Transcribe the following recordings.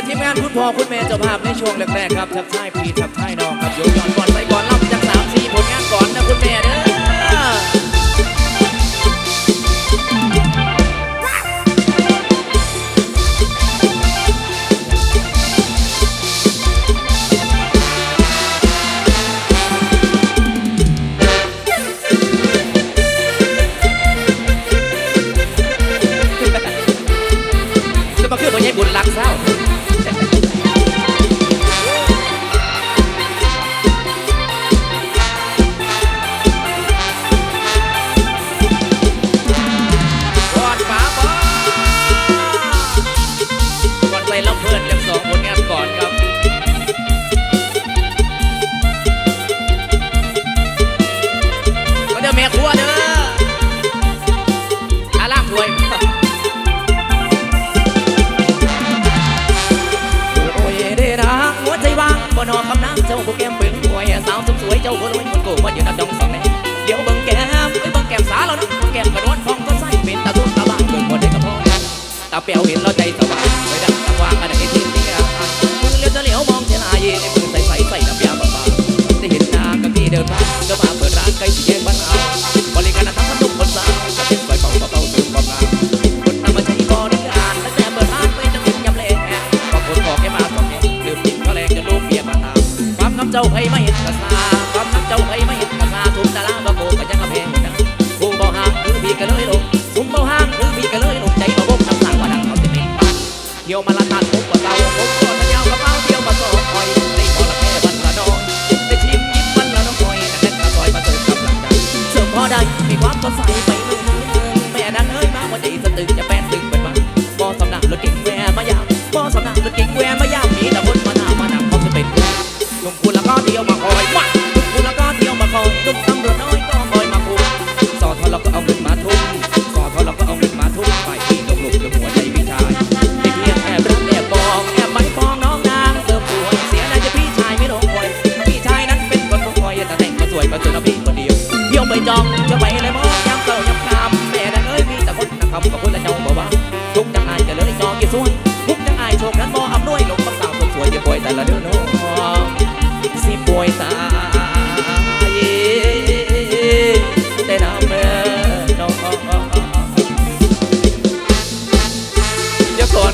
ษทีมงานคุณพ่อคุณแม่เจ้าภาพในช่วงแรกๆครับทับท้ายพีทับท้ายน้องครับยกยอนก่อนใส่ก่อนเล่าจากสามสี่ผลงานก่อนนะคุณแม่เด้อ วยเจ้าคนรวยคนโกงมาเดี๋ยวนับดองสองแม่เดี๋ยวบังแก้มไอ้บังแก้มสาเราเนาะแก้มกระโดดฟองก็ใส่เป็นตาตุ้นตาบ้านเกิดงคนได้กระพอะกันตาเปียวเห็นเราใจสว่างไปดังตาว่างกันในที่นี้มือเลี้ยวจะเลี้ยวมองเทลายเย็นมือใส่ใส่ใส่น้ำยาบ้าได้เห็นนางกับพี่เดินผ่านก็มาเปิดร้านใกล้สี่ยก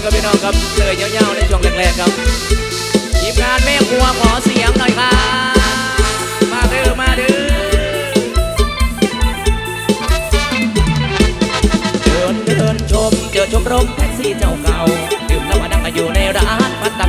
ครับพี่น้องครับเลยเยาๆในช่วงแรกๆครับทีมงานแม่ครัวขอเสียงหน่อยครับมาเด้อมาเด้อเดินเดินชมเจอชมรมแท็กซี่เจ้าเก่าดื่มแล้วมานั่งอยู่ในร้านพัดตั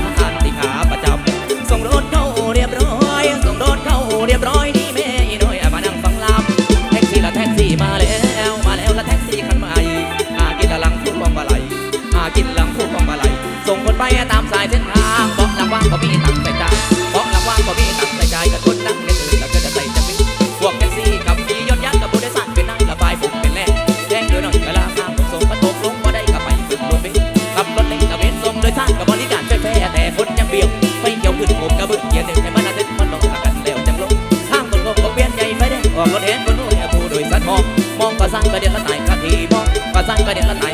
บอรถเห็นบนนู้นเนี่ยผู้โดยสัตว์มอง มองก็สั่งกรเดียนละตายกะทีมองก็สั่งกรเดียนละตาย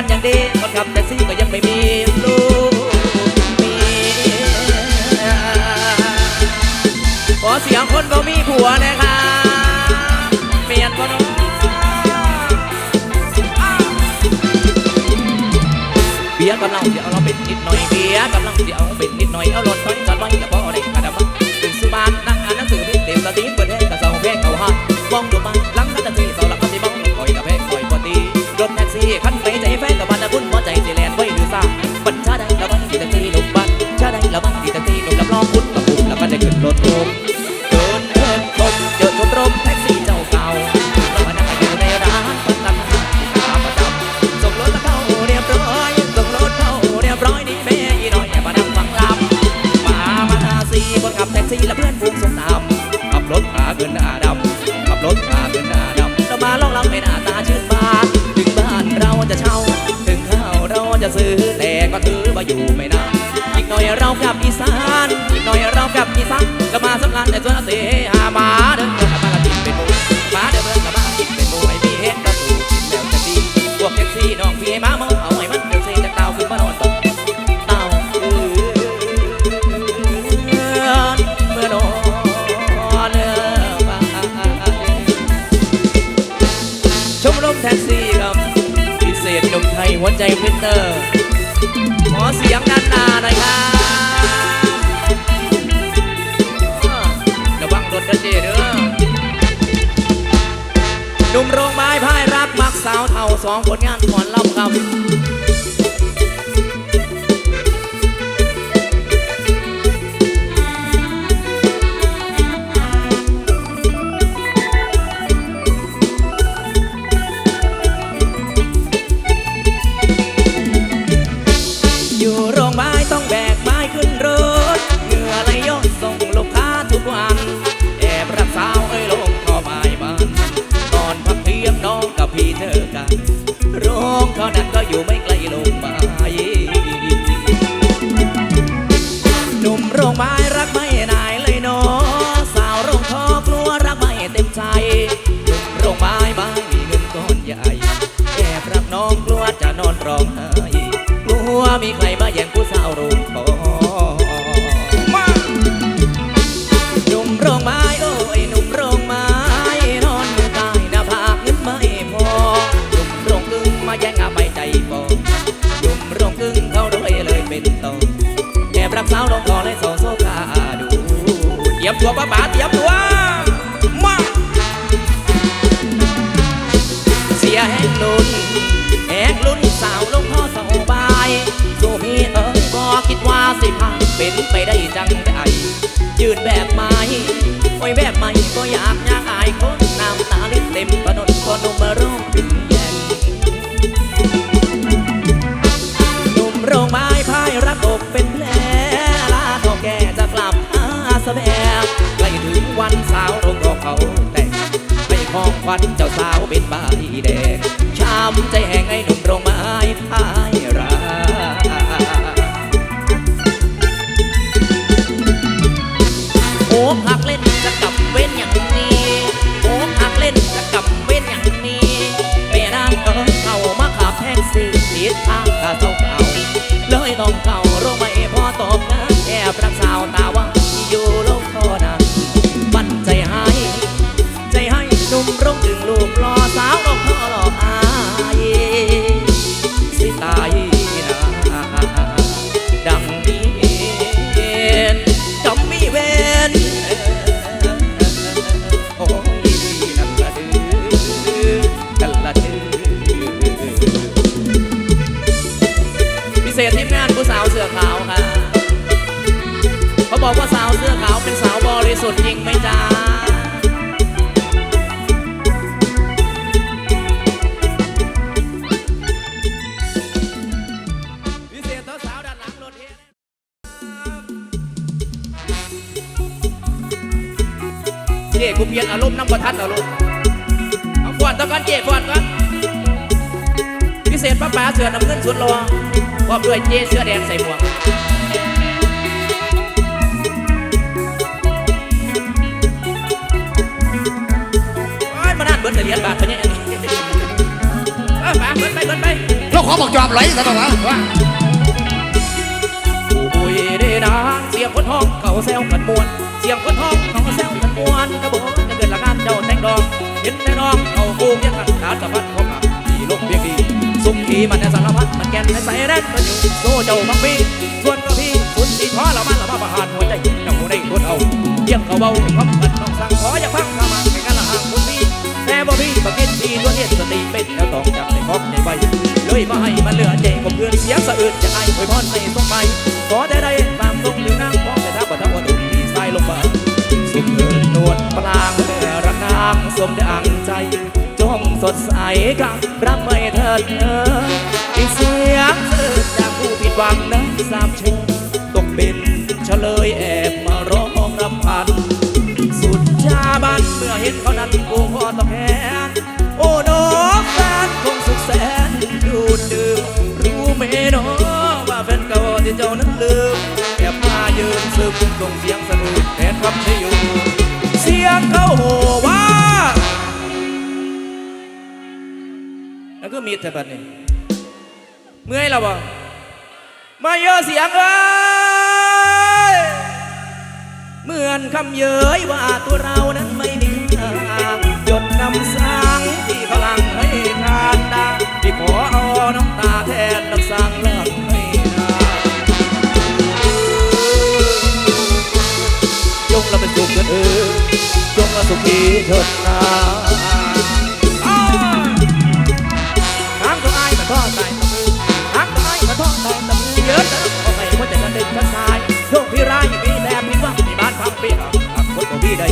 านอย่างดีคนขับแท็กซี่ก็ยังไม่มีลูกมีขอเสียงคนบ่มีผัวนะครับเมียนบ่นเบียกำลังเดี๋ยวเราเป็นนิดหน่อยเบียกำลังเดี๋ยวเป็นนิดหน่อยเอารถน้อยกันไว้กัพอได้กระดับเป็นสุบานนั่งอ่านหนังสือพิมพ์เต็มสตรีมเปิดให้กับสาวแพลงเขาฮอตมองดูมันลังนักดนตรีสาวหลับ ใจพรินเตอร์ขอเสียงด้านหน้าหน่อยครับอ่าระวังรถนะเจเด้อหนุ่มโรงไม้พายรักมักสาวเท่าสองผลงานถอนล่ำครั น้องกับพี่เธอกันโรงเขานั้นก็อยู่ไม่ไกล ตัวป้าป๋าเตรียมตัวมาเสียแห้งลุนแห้งลุนสาวลงพ่อสบายสู้พี่เอ๋ยก็คิดว่าสิพาเป็นไปได้จังได้ยืนแบบไม้โอ้ยแบบไม่ก็อยากอยากอายคนน้ำตาลิ้นเต็มถนนก็นุ่มมาร้องถึงแย่งหนุ่มโรงไม้พายรักอกเป็นแผลลาท่าแก่จะกลับอาสแบกใกล้ถึง วันสาวลงรอเขาแต่งไม่ของขวัญเจ้าสาวเป็นใบแดงช้ำใจแห้งให้หนุ่มโรงไม้พายรา เนี่ยเออป๋าเบิดไปเบิดไปเราขอบอกจอบไหลซะต่อวะว่าโอ้ยเด้นางเสียงคนห้องเขาแซวกันมวน เสียงคนห้องเขาแซวกันมวนกระบอกจะเกิดละงานเจ้าแต่งดอกเห็นแต่น้องเขาโกงยังขัดขาสะพัดเขามาขี่ลงเบียงดีสุขีมันในสารพัดมันแก่นในใส่แรกมันอยู่โซ่เจ้าบังปีส่วนก็พี่สุดสีท้อเรามันละมาประหารหัวใจเจ้าได้ทนเอาเยี่ยมเขาเบาคำกันต้องสั่งขออย่าพังข้ามาแข่งกันละห่างคุณพี่แต่ บ่พี่บักเก็ตทีตัวเฮ็ดสติเป็นแล้วต้องจับในครอบในใบเลยมาให้มันเหลือใจกับเพื่อนเสียงสะอื้นจะไอ้อวยพรให้ส่งไปขอได้ได้ตามตรงหรือนั่งพ้องแต่ถ้าบ่ทักว่าตุ่มที่ใส่ลงมาสุขเอินนวดปลางเมื่อรักนางสมดังใจจงสดใสกับรักไม่เถิดเอออีเสียงเอินจากผู้ผิดหวังนั้นสามเชิญต้องเป็นเฉลยแอบมาร้องรำพันสุดชาบันเมื่อเห็นเขานั้นกูพอตะแส่งเสียงสะอื้นแทนคำที่อยู่เสียงเขาโหว่านั่นก็มีแต่บัดนี้เมื่อยแล้วบ่มาเยอะเสียงเอ้ยเหมือนคำเย้ยว่าตัวเรานั้นไม่มีค่าหยดน้ำสังที่พลังให้ทานดาที่ขอเอาน้ำตาแทนน้ำสังหลังให้ จงละเป็นสุขเถิดเออจงละสุขีเถิดนาอ้าวทางตัวไอ้มาทอดใจตะมือทางตัวไอ้มาทอดใจตะมือเยอะนะเอาไปว่าจะกันเด็กกันชายโชคพี่ร้ายมีแต่ผิดหวังมีบ้านพังเปียกอักคนบ่พี่ใด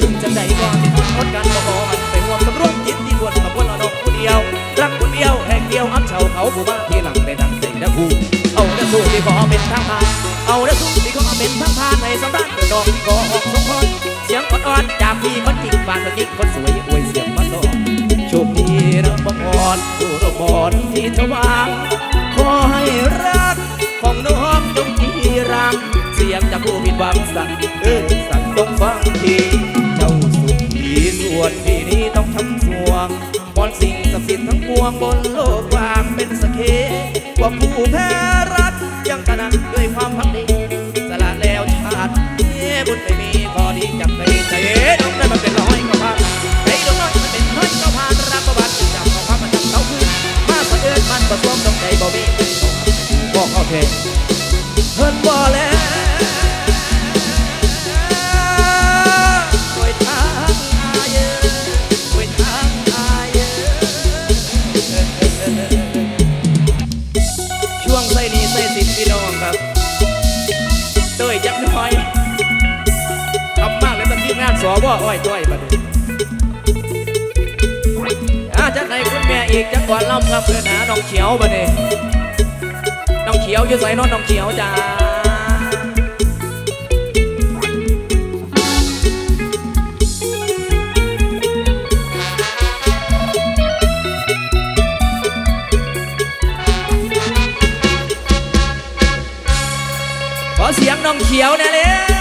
ถึงจะใดก็ที่คนทดกันบ่ก่อนไปห่วงสำรวมจิตที่บวนกับวนเอาดอกผู้เดียว รักคนเดียวแห่งเดียวอับเฉาเขาผู้มาที่หลังได้ดังใจนะผู้เอาเด้สู้ที่ขอเป็นทางผ่านเอาเด้สู้ที่ขอเป็นทางผ่านในสำราญ ดอกที่ขอออกสมพรเสียงอ่อนจากพี่คนจริงฝากคนจริงคนสวยอวยเสียงมาต่อโชคดีนะบังอ่อนผู้รบอนที่ทวางขอให้รักของน้องจงจีรังเสียงจากผู้ผิดหวังสั่งเออสั่งจงฟังทีเจ้าสุขีส่วนที่นี้ต้องทำสวงบอนสิ่งศักดิ์สิทธิ์ทั้งปวงบนโลกวางเป็นสเคว่าผู้แพ้รักยังกระนั้นด้วยความพักดี บุญไม่มีพอดีจับไปใจเอ๋น้องได้มาเป็นร้อยก็พันไอ้ดอกน้อยมันเป็นน้อยก็ผ่านรับประวัติจับของความันจับเต้าขึ้นมาเสะเอิญมันประสวมตรงใจบ่มีบอกเอาเคเฮิร์นบ่แล้ว อว่าอ้อยต้อยบัดนี้อาจากไหนคุณแม่อีกจักกว่าล่ำครับเพื่อนหาน้องเขียวบ่เนี่ยน้องเขียวอยู่ใส่นอนน้องเขียวจ้าขอเสียงน้องเขียวนะเลย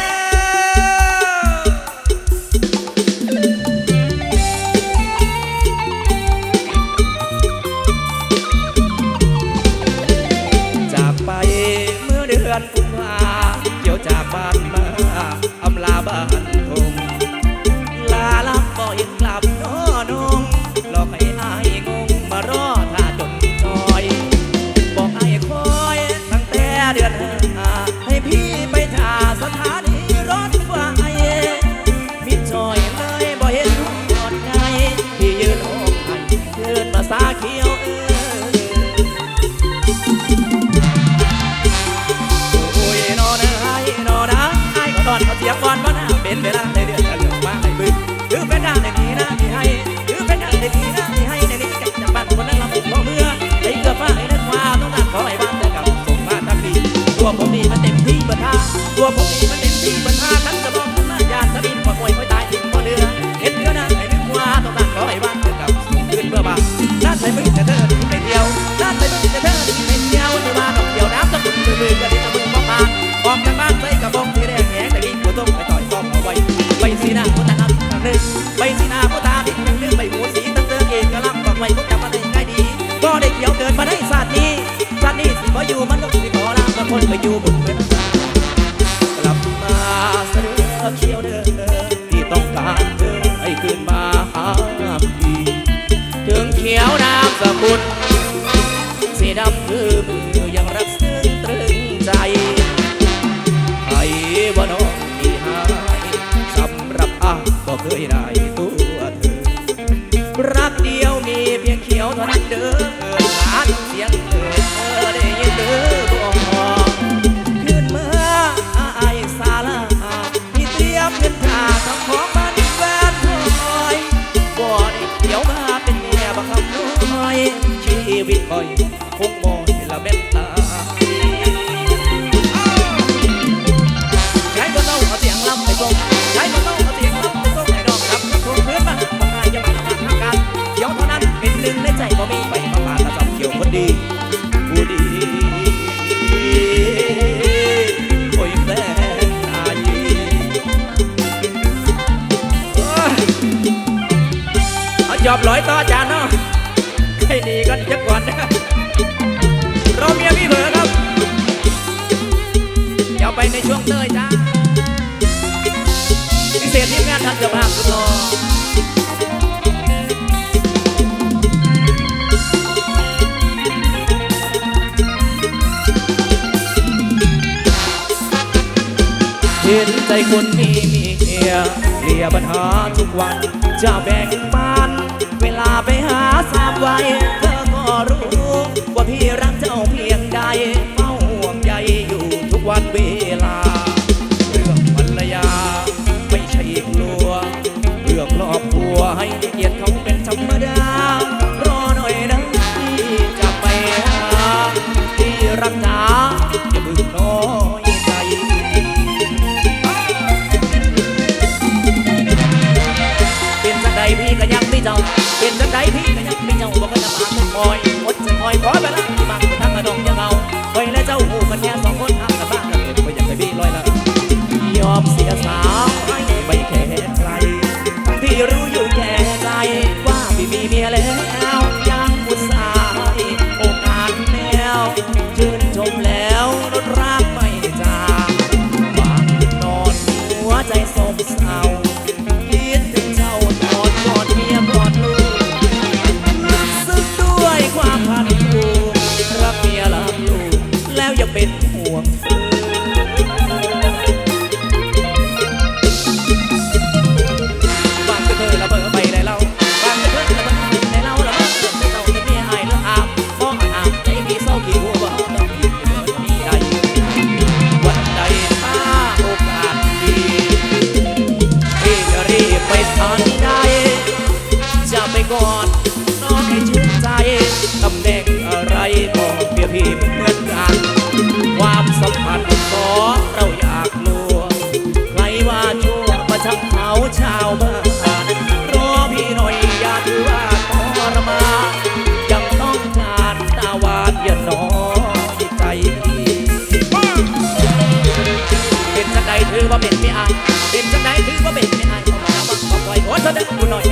ตัวผมนี่มันเต็มที่เบิดทาตัวผมนี่มันเต็มที่เบิดทางฉันจะบอกคุณมาญาติสบินปอดมวยมวยตายถึงพ่อเรือเห็นเนื้อน้าให้นึกว่าต้องการขอให้บ้านแต่กับขึ้นเพื่อบ้านด้านใส่มือแต่เธอถึงไม่เดียวด้านใส่มือแต่เธอถึงไม่เดียวในบ้านดอกเดียวน้ำสกุลมือมือกันที่ตะมือมองมาออกจากบ้านใส่กระบอกที่แดงแหงแต่กินหัวต้มไปต่อยซ้อมเอาไว้ไปสีหน้าหัวตาทางหนึ่งไปสีหน้าหัวตาดิกอย่างหนึ่งไปหัวสีตั้งเตือเกณฑ์กระลำบอกไว้พวกจะมาได้ง่ายดีก็ได้เกี่ยวเกิดมาได้ศาสตร์นี้ศาสตร์นี้สิบ่อยู่มันต้ คนไปอยู่บนเป็นกลับมาเสนอเขียวเดินที่ต้องการเธอให้คืนมาหาพี่ถึงเขียวน้ำสกุลสีดำคือมือยังรักซึ้งตรึงใจให้บ่น้องที่หายสำหรับอาก็เคยได้ตัวเธอรักเดียวมีเพียงเขียวเท่านั้นเด้อาทันจะาคอเห็นใจคนมีเมียเลียปัญหาทุกวัน จะแบ่งปัน เวลาไปหาสามไว้เธอก็รู้ คอยขอไปนะที่มั ก่อนน้องให้ชื่ใจตำแหน่งอะไรบอกเพียพี่เหมือนกัน ความสัมพันธ์ขอเราอยากรู้ ใครว่าชั่วประชักเขาชาวบ้านรอพี่หน่อยอย่าถือว่าทรมานยังต้องการตาวานอย่าน้องใจพี่เป็นจังไดถือว่าเป็นไม่อายเป็นจังไดถือว่าเป็นไม่อายเข้ามาว่าขอปล่อยหัวเด็กกูหน่อย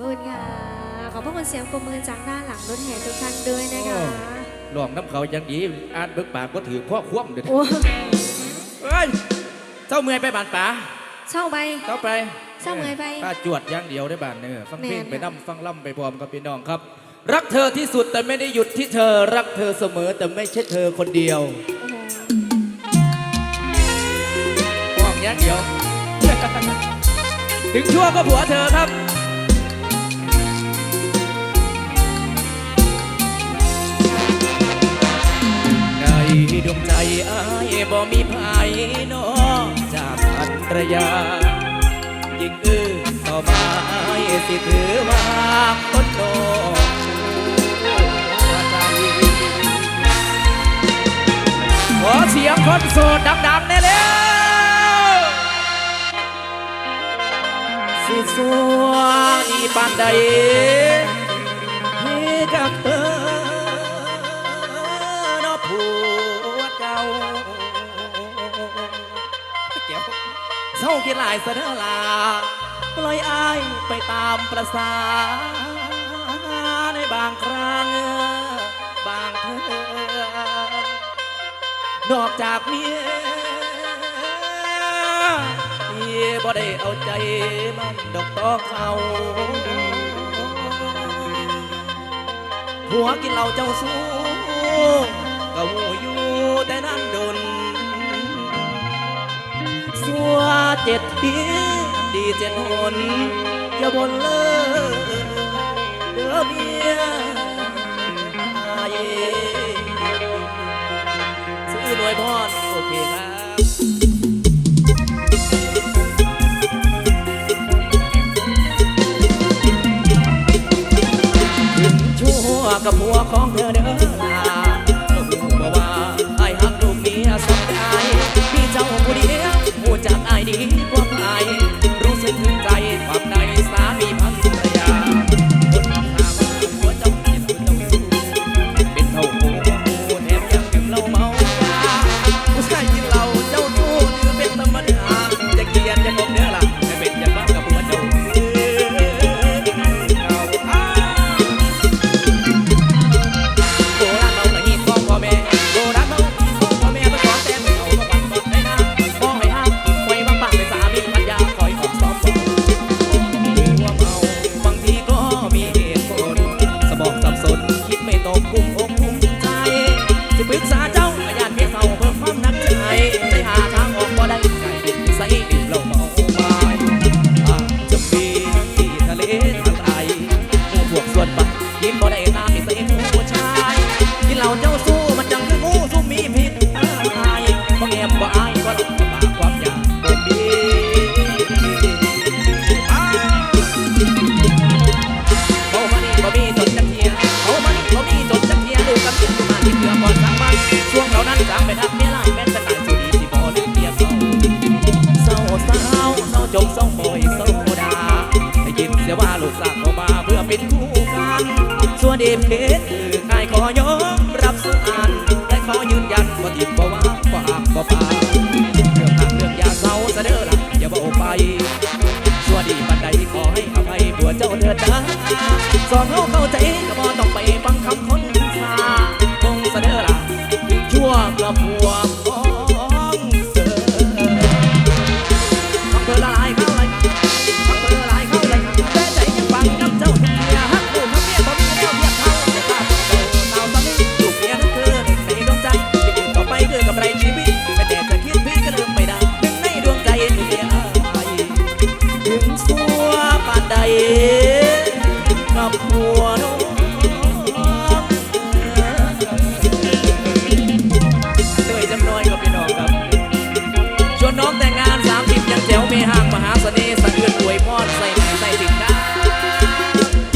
อบคุณค่ะ ขอบพระคุณเสียงปรบมือจากด้านหลังรถแห่ทุกท่านด้วยนะคะ หลวงน้ำเขายังดีอ่านเบิกปากก็ถือพ่อคว่ำเด็ดโอ้เอ้ยเจ้าเมื่อยไปบานป่าเช่าไปเจ้าไปเจ้าเมื่อยไปป้าจวดอย่างเดียวได้บานเนื้อฟังเพลงแม่นไปนั่ฟังล่ำไปพร้อมกับพี่น้องครับ รักเธอที่สุดแต่ไม่ได้หยุดที่เธอ รักเธอเสมอแต่ไม่ใช่เธอคนเดียวโอ้โหห่วงอย่างเดียวถึงชั่วก็ผัวเธอครับ ดวงใจอายบ่มีภายนอกจากอันตรยา ยิ่งอื้อต่อมาอายสิถือว่าคนนอกหัวใจขอเสียงคนโสดดังๆแน่แล้วสิสวงอีปานใดให้กับเธอาคิดหลายเสนอลาปล่อยอายไปตามประสาในบางครั้งบางเธอนอกจากเมียพี่บ่ได้เอาใจมันดอกตอเขาหัวกินเหล้าเจ้าสู้ก็หูอยู่แต่นั้นดน สัวเจ็ดทีดีเจ็ดหนอย่าบนเลยเด้อเมียอายซื้อหน่วยพรโอเคครับถึงชั่วกับหัวของเธอเด้อ